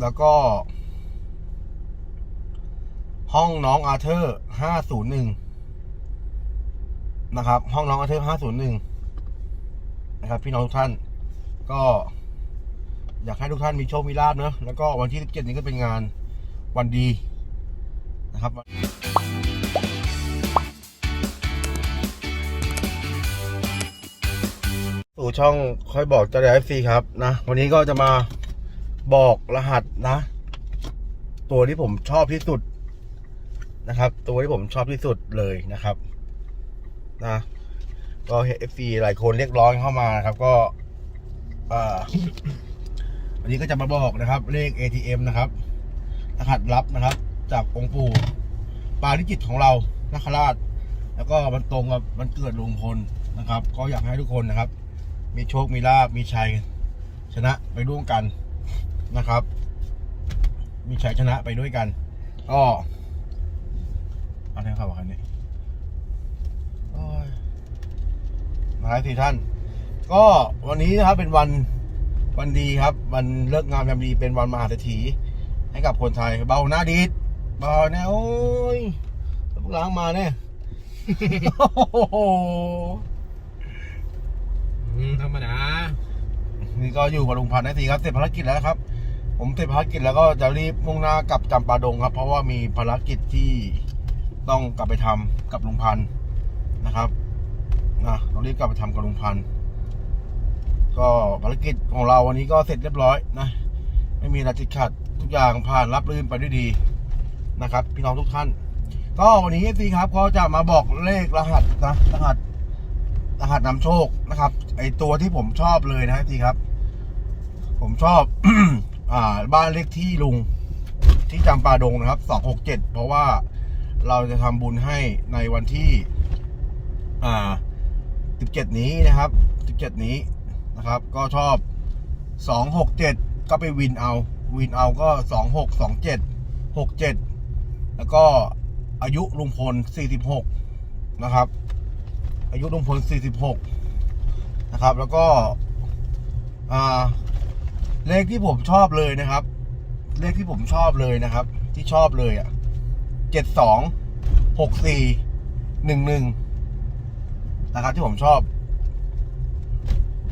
แล้วก็ ห้องน้องอาเธอร์ห้าศูนย์หนึ่งนะครับ ห้องน้องอาเธอร์ห้าศูนย์หนึ่งนะครับ พี่น้องทุกท่าน ก็ อยากให้ทุกท่านมีโชค มีลาบเนอะแล้วก็วันที่17นี้ก็เป็นงานวันดีนะครับสู่ช่องค่อยบอกจะได้ฟรีครับนะ วันนี้ก็จะมา บอกรหัสนะ ตัวที่ผมชอบที่สุดนะครับ ตัวที่ผมชอบที่สุดเลยนะครับ นะก็เห็นเอฟซีหลายคนเรียกร้องเข้ามานะครับ ก็อ่าวันนี้ก็จะมาบอกนะครับ เลข ATM นะครับรหัสลับนะครับ จากองค์ปู่ปาริจิตของเรานาคราช แล้วก็มันตรงกับมันเกิดลุงพลนะครับ ก็อยากให้ทุกคนนะครับ มีโชค มีลาบมีชัย ชนะไปร่วมกัน นะครับ มีชัยชนะไปด้วยกัน ก็เอาเท่าครับคันนี้โอ้ยมาแล้วสี่ท่าน ก็วันนี้นะครับเป็นวันวันดีครับ วันเลิกงามยามดีเป็นวันมหาเศรษฐีให้กับคนไทยเบาหน้าดีดเบาเนี่ยโอ้ยพวกล้างมาเนี่ยโอ้โหอืมธรรมดานี่ก็อยู่กับลุงพันธ์นาทีครับ เสร็จภารกิจแล้วครับ ผมเสร็จภารกิจแล้วก็จะรีบมุ่งหน้ากลับจำปาดงครับ เพราะว่ามีภารกิจที่ต้องกลับไปทำกับลุงพันธ์นะครับนะต้องรีบกลับไปทำกับลุงพันธ์ก็ภารกิจของเราวันนี้ก็เสร็จเรียบร้อยนะ ไม่มีอะไรติดขัดทุกอย่างผ่านรับรื่นไปด้วยดีนะครับ พี่น้องทุกท่าน ก็วันนี้สิครับก็จะมาบอกเลขรหัสนะรหัสรหัสนำโชคนะครับ ไอตัวที่ผมชอบเลยนะทีครับ ผมชอบ อ่าบ้านเลขที่ลุงที่จำปาดงนะครับสองหกเจ็ดเพราะว่าเราจะทำบุญให้ในวันที่อ่าสิบเจ็ดนี้นะครับสิบเจ็ดนี้นะครับ ก็ชอบสองหกเจ็ดก็ไปวินเอา วินเอาก็สองหกสองเจ็ดหกเจ็ดแล้วก็อายุลุงพลสี่สิบหกนะครับ อายุลุงพล46นะครับ แล้วก็อ่า เลขที่ผมชอบเลยนะครับ เลขที่ผมชอบเลยนะครับ ที่ชอบเลยอะ72 64 11นะครับที่ผมชอบ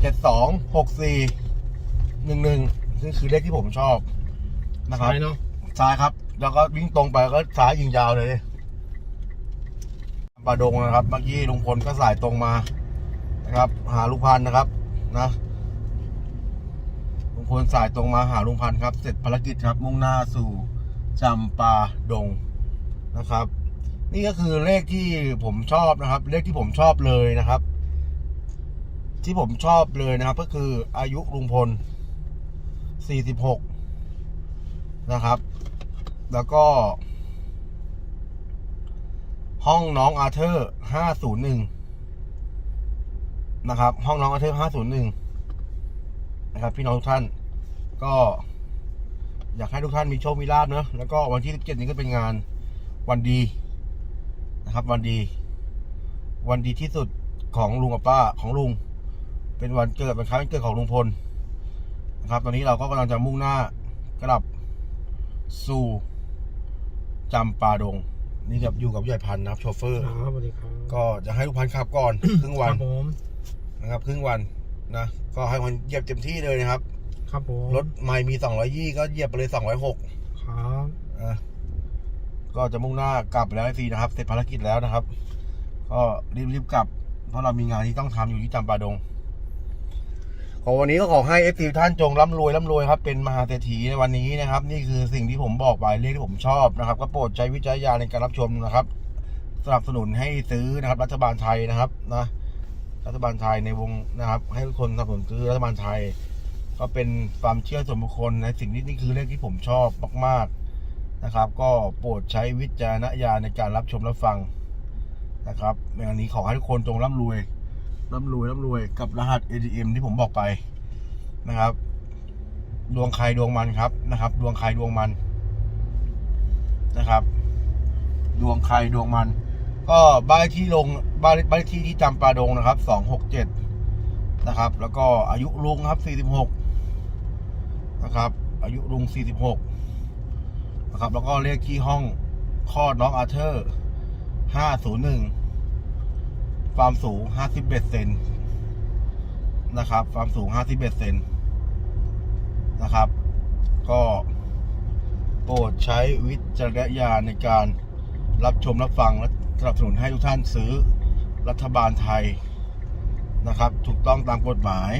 72 64 11ซึ่งคือเลขที่ผมชอบนะครับใช่เนาะซ้ายครับ แล้วก็วิ่งตรงไปก็ซ้ายยิงยาวเลยปาดงนะครับเมื่อกี้ลุงพลก็สายตรงมานะครับ หาลุงพันธ์นะครับ นะ ลุงพลสายตรงมาหาลุงพันธ์ครับ เสร็จภารกิจครับ มุ่งหน้าสู่จำปาดงนะครับ นี่ก็คือเลขที่ผมชอบนะครับ เลขที่ผมชอบเลยนะครับ ที่ผมชอบเลยนะครับ ก็คืออายุลุงพล 46 นะครับ แล้วก็ ห้องน้องอาเธอร์ห้าศูนย์หนึ่งนะครับ ห้องน้องอาเธอร์ห้าศู นย์หนึ่งนะครับ พี่น้องทุกท่าน ก็อยากให้ทุกท่านมีโชค มีลาบเนอะแล้วก็วันที่สิบเจ็ดนี้ก็เป็นงานวันดีนะครับ วันดี วันดีที่สุดของลุงกับป้าของลุง เป็นวันเกิดเป็นครั้งวันเกิดของลุงพลนะครับ ตอนนี้เราก็กำลังจะมุ่งหน้ากลับสู่จำปาดง นี่กับอยู่กับยายพันธุ์นะครับโชเฟอร์ ครับสวัสดีครับก็จะให้ลูกพันธุ์ขับก่อน ครึ่งควันรับผม นะครับครึ่งวัน นะก็ให้มันเหยียบเต็มที่เลยนะครับ ครับผมรถไม่มีสองร้อยยี่ก็เหยียบไปเลยสองร้อยหกครับอะก็จะมุ่งหน้ากลับแล้วไอซีนะครับ เสร็จภารกิจแล้วนะครับ ก็รีบๆกลับ เพราะเรามีงานที่ต้องทำอยู่ที่จำปาดงขอวันนี้ก็ขอให้เอฟซีท่านจงร่ำรวยร่ำรวยครับ เป็นมหาเศรษฐีในวันนี้นะครับ นี่คือสิ่งที่ผมบอกไปเรื่องที่ผมชอบนะครับ ก็โปรดใช้วิจารณญาณในการรับชมนะครับสนับสนุนให้ซื้อนะครับ รัฐบาลไทยนะครับนะ รัฐบาลไทยในวงนะครับ ให้ทุกคนสนับสนุนซื้อรัฐบาลไทย ก็เป็นความเชื่อส่วนบุคคลในสิ่งนี้นี่คือเรื่องที่ผมชอบมากๆนะครับ ก็โปรดใช้วิจารณญาณในการรับชมรับฟังนะครับในวันนี้ขอให้ทุกคนจงร่ำรวยร่ำรวยร่ำรวยกับรหัส ATM ที่ผมบอกไปนะครับ ดวงใครดวงมันครับนะครับ ดวงใครดวงมันนะครับ ดวงใครดวงมัน ก็บ้านที่ลงบ้านบ้านที่ที่จำปาดงนะครับสองหกเจ็ดนะครับ แล้วก็อายุลุงครับสี่สิบหกนะครับ อายุลุง46นะครับ แล้วก็เลขที่ห้องคลอดน้องอาเธอร์501ความสูง51เอ็ดเซนนะครับ ความสูง51เซนนะครับ ก็โปรดใช้วิจารณญาณในการรับชมรับฟังและ สนับสนุนให้ทุกท่านซื้อรัฐบาลไทยนะครับ ถูกต้องตามกฎหมาย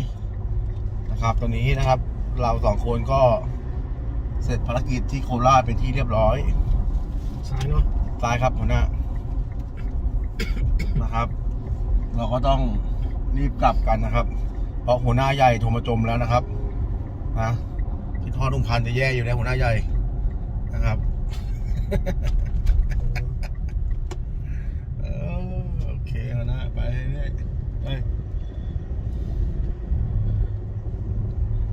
นะครับ ตอนนี้นะครับ เราสองคนก็เสร็จภารกิจที่โคราชเป็นที่เรียบร้อยซ้ายเนาะซ้ายครับหัวหน้านะครับ เราก็ต้องรีบกลับกันนะครับ เพราะหัวหน้าใหญ่โทรมาจมแล้วนะครับนะที่ทอดลุงพันธุ์จะแย่อยู่แล้วหัวหน้าใหญ่นะครับ เออโอเคหัวหน้าไปเรื่อยๆไป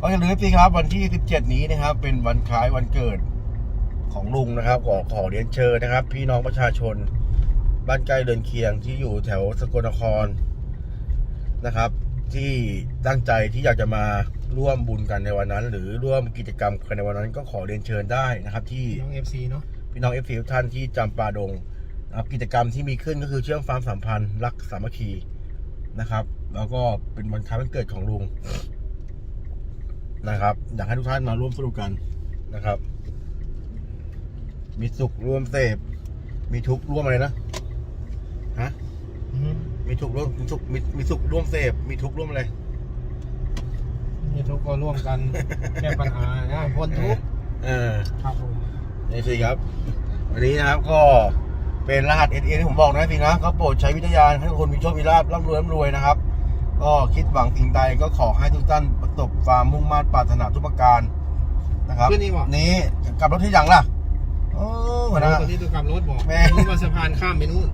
ก็อย่าลืมสิครับวันที่ 17 นี้นะครับ เป็นวันคล้ายวันเกิดของลุงนะครับขอขอเรียนเชิญนะครับ พี่น้องประชาชน บ้านใกล้เดินเคียงที่อยู่แถวสกลนครนะครับ ที่ตั้งใจที่อยากจะมาร่วมบุญกันในวันนั้น หรือร่วมกิจกรรมกันในวันนั้น ก็ขอเรียนเชิญได้นะครับที่น้องเอฟซีเนาะพี่น้องเอฟซีทุกท่านที่จำปาดงนะครับกิจกรรมที่มีขึ้นก็คือเชื่อมความสัมพันธ์รักสามัคคีนะครับ แล้วก็เป็นวันคล้ายวันเกิดของลุง นะครับ อยากให้ทุกท่านมาร่วมสนุกกันนะครับ มีสุขร่วมเสพ มีทุกข์ร่วมอะไรนะฮะอือฮึมีทุกข์ร่วมมีสุขมีมีสุขร่วมเสพ มีทุกข์ร่วมอะไรมีทุกข์ก็ร่วมกัน แก้ปัญหานะพ้นทุกข์เออครับผมนี่สิครับ วันนี้นะครับก็เป็นรหัส S N ที่ผมบอกนะสินะก็โปรดใช้วิทยาณให้ทุกคนมีโชคมีลาภร่ำรวยร่ำรวยนะครับ ก็คิดหวังสิ่งใดก็ขอให้ทุกท่านประสบความมุ่งมั่นปรารถนาทุกประการนะครับ ขึ้นนี่บอกนี้กลับรถที่ยังล่ะ โอ้หัวหน้าคนที่ตัวกลับรถบอกแม่รู้ว่าสะพานข้ามไปนู่น